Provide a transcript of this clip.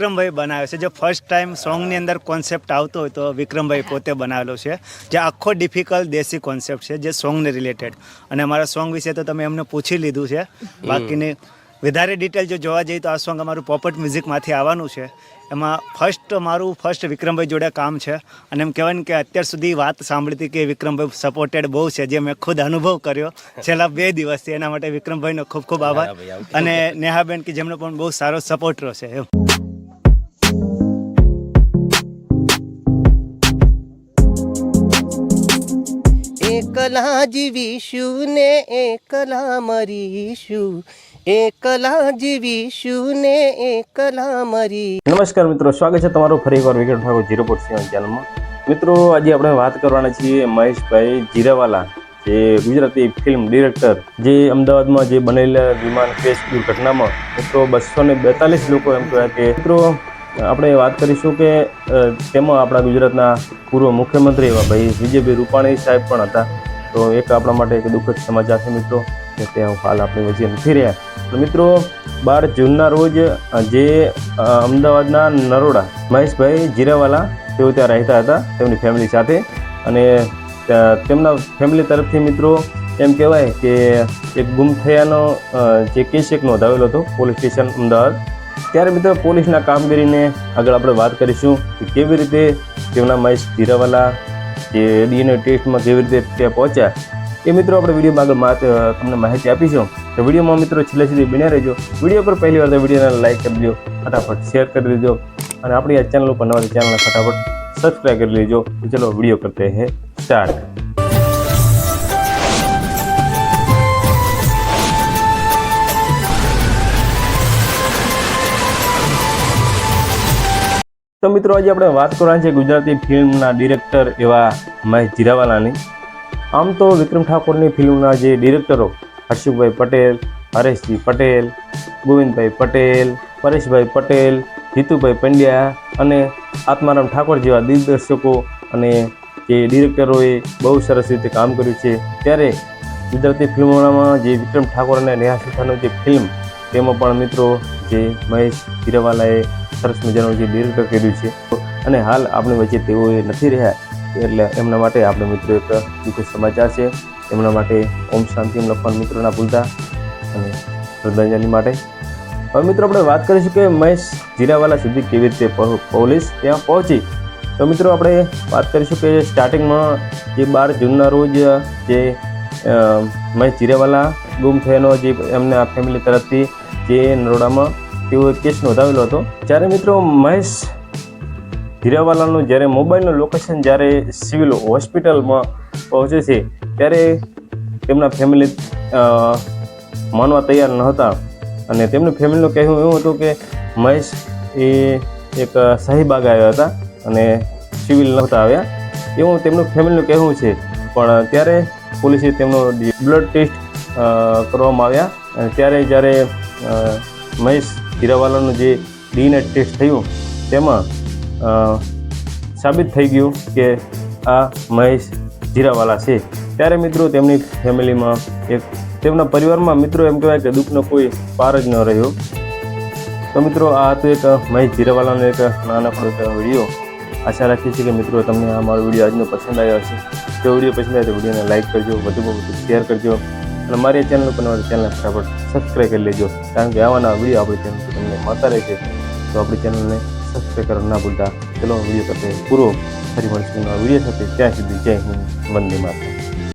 વિક્રમભાઈ બનાવ્યો છે. જે ફર્સ્ટ ટાઈમ સોંગની અંદર કોન્સેપ્ટ આવતો હોય તો વિક્રમભાઈ પોતે બનાવેલો છે. જે આખો ડિફિકલ્ટ દેશી કોન્સેપ્ટ છે જે સોંગને રિલેટેડ અને અમારા સોંગ વિશે તો તમે એમને પૂછી લીધું છે. બાકીની વધારે ડિટેલ જો જોવા જઈએ તો આ સોંગ અમારું પોપટ મ્યુઝિકમાંથી આવવાનું છે. એમાં ફર્સ્ટ મારું ફર્સ્ટ વિક્રમભાઈ જોડે કામ છે. અને એમ કહેવાય ને કે અત્યાર સુધી વાત સાંભળી હતી કે વિક્રમભાઈ સપોર્ટેડ બહુ છે જે મેં ખુદ અનુભવ કર્યો છેલ્લા બે દિવસથી. એના માટે વિક્રમભાઈનો ખૂબ ખૂબ આભાર. અને નેહાબેન કે જેમનો પણ બહુ સારો સપોર્ટરો છે એમ. એકલા જીવીશું ને એકલા મરીશું એકલા જીવીશું ને એકલા મરી નમસ્કાર મિત્રો સ્વાગત છે તમારું ફરી એકવાર વિકેટ ઠાકોર જીરો પોઈન્ટ સેવન ચેનલમાં મિત્રો આજે આપણે વાત કરવાના છીએ મહેશભાઈ જીરાવાલા જે ગુજરાતી ફિલ્મ ડિરેક્ટર જે અમદાવાદમાં જે બનેલા વિમાન ક્રેશ દુર્ઘટનામાં મિત્રો બસો ને બેતાલીસ લોકો એમ કહેવાય કે મિત્રો આપણે વાત કરીશું કે તેમાં આપણા ગુજરાતના પૂર્વ મુખ્યમંત્રી એવા ભાઈ વિજયભાઈ રૂપાણી સાહેબ પણ હતા। તો એક આપણા માટે એક દુઃખદ સમાચાર છે મિત્રો, કે તે હાલ આપણી વચ્ચે નથી રહ્યા. મિત્રો, બાર જૂનના રોજ જે અમદાવાદના નરોડા મહેશભાઈ જીરાવાલા તેઓ ત્યાં રહેતા હતા, તેમની ફેમિલી સાથે. અને તેમના ફેમિલી તરફથી મિત્રો એમ કહેવાય કે એક ગુમ થયાનો જે કેસ એક નોંધાવેલો હતો પોલીસ સ્ટેશન અમદાવાદ. ત્યારે મિત્રો પોલીસના કામગીરીને આગળ આપણે વાત કરીશું કે કેવી રીતે તેમના મહેશ જીરાવાલા જે ડીએનએ ટેસ્ટમાં કેવી રીતે ત્યાં પહોંચ્યા, એ મિત્રો આપણે વિડીયોમાં આગળ તમને માહિતી આપીશું. તો વિડીયોમાં મિત્રો છેલ્લે સુધી બન્યા રહેજો. વીડિયો પર પહેલી વાર તો વિડીયોને લાઈક કરી દેજો, ફટાફટ શેર કરી દેજો અને આપણી આ ચેનલ ઉપર નવા ચેનલને ફટાફટ સબસ્ક્રાઈબ કરી લેજો. ચલો વીડિયો કરતે હે સ્ટાર્ટ. તો મિત્રો આજે આપણે વાત કરવાની છે ગુજરાતી ફિલ્મના ડિરેક્ટર એવા મહેશ જીરાવાલાની. આમ તો વિક્રમ ઠાકોરની ફિલ્મના જે ડિરેક્ટરો હર્ષુભાઈ પટેલ, હરેશજી પટેલ, ગોવિંદભાઈ પટેલ, પરેશભાઈ પટેલ જીતુભાઈ પંડ્યા અને આત્મારામ ઠાકોર જેવા દિગ્દર્શકો અને જે ડિરેક્ટરોએ બહુ સરસ રીતે કામ કર્યું છે. ત્યારે ગુજરાતી ફિલ્મોમાં જે વિક્રમ ઠાકોર અને નેહા સુથાનો જે ફિલ્મ, તેમાં પણ મિત્રો જે મહેશ હીરાવાલાએ સરસ મજાનું જે ડિરેક્ટર કર્યું છે. અને હાલ આપણી વચ્ચે તેઓ નથી રહ્યા, એટલે એમના માટે આપણે મિત્રો એક દુઃખદ સમાચાર છે. એમના માટે ઓમ શાંતિ લખવાનું મિત્રો ના ભૂલતા. અને શ્રદ્ધાંજલિ માટે. હવે મિત્રો આપણે વાત કરીશું કે મહેશ જીરાવાલા સુધી કેવી રીતે પોલીસ ત્યાં પહોંચી. તો મિત્રો આપણે વાત કરીશું કે સ્ટાર્ટિંગમાં જે બાર જૂનના રોજ જે મહેશ જીરાવાલા ગુમ થયાનો જે એમના ફેમિલી તરફથી જે નરોડામાં તેઓ એક કેસ નોંધાવેલો હતો. જ્યારે મિત્રો મહેશ હીરાવાલાનું જ્યારે મોબાઈલનું લોકેશન જ્યારે સિવિલ હોસ્પિટલમાં પહોંચે છે, ત્યારે તેમના ફેમિલી માનવા તૈયાર ન હતા અને તેમનું ફેમિલીનું કહેવું એવું હતું કે મહેશ એ એક શાહીબાગ આવ્યા હતા અને સિવિલ નહોતા આવ્યા. એવું તેમનું ફેમિલીનું કહેવું છે. પણ ત્યારે પોલીસે તેમનો બ્લડ ટેસ્ટ કરવામાં આવ્યા. અને ત્યારે જ્યારે મહેશ હીરાવાલાનું જે ડીએનએ ટેસ્ટ થયું, તેમાં સાબિત થઈ ગયું કે આ મહેશ જીરાવાલા છે. ત્યારે મિત્રો તેમની ફેમિલીમાં એક, તેમના પરિવારમાં મિત્રો એમ કહેવાય કે દુઃખનો કોઈ પાર જ ન રહ્યો. તો મિત્રો આ હતો એક મહેશ જીરાવાલાનો એક નાનકડો વીડિયો. આશા રાખીએ છીએ કે મિત્રો તમને આ મારો વીડિયો આજનો પસંદ આવ્યો હશે. જો વીડિયો પસંદ આવે તો વિડીયોને લાઇક કરજો, વધુમાં વધુ શેર કરજો. અને મારી ચેનલ ઉપર મારી ચેનલને ફટાફટ સબસ્ક્રાઈબ કરી લેજો. કારણ કે આવાના વીડિયો આપણી ચેનલ પર તમને મળતા રહે છે. તો આપણી ચેનલને સબસ્ક્રાઈબ કરવા ના ભૂલતા. ચલો વીડિયો સાથે પૂરો ફરી મળશું વીડિયો સાથે. ત્યાં સુધી જય હિન્દ. વંદે માતરમ.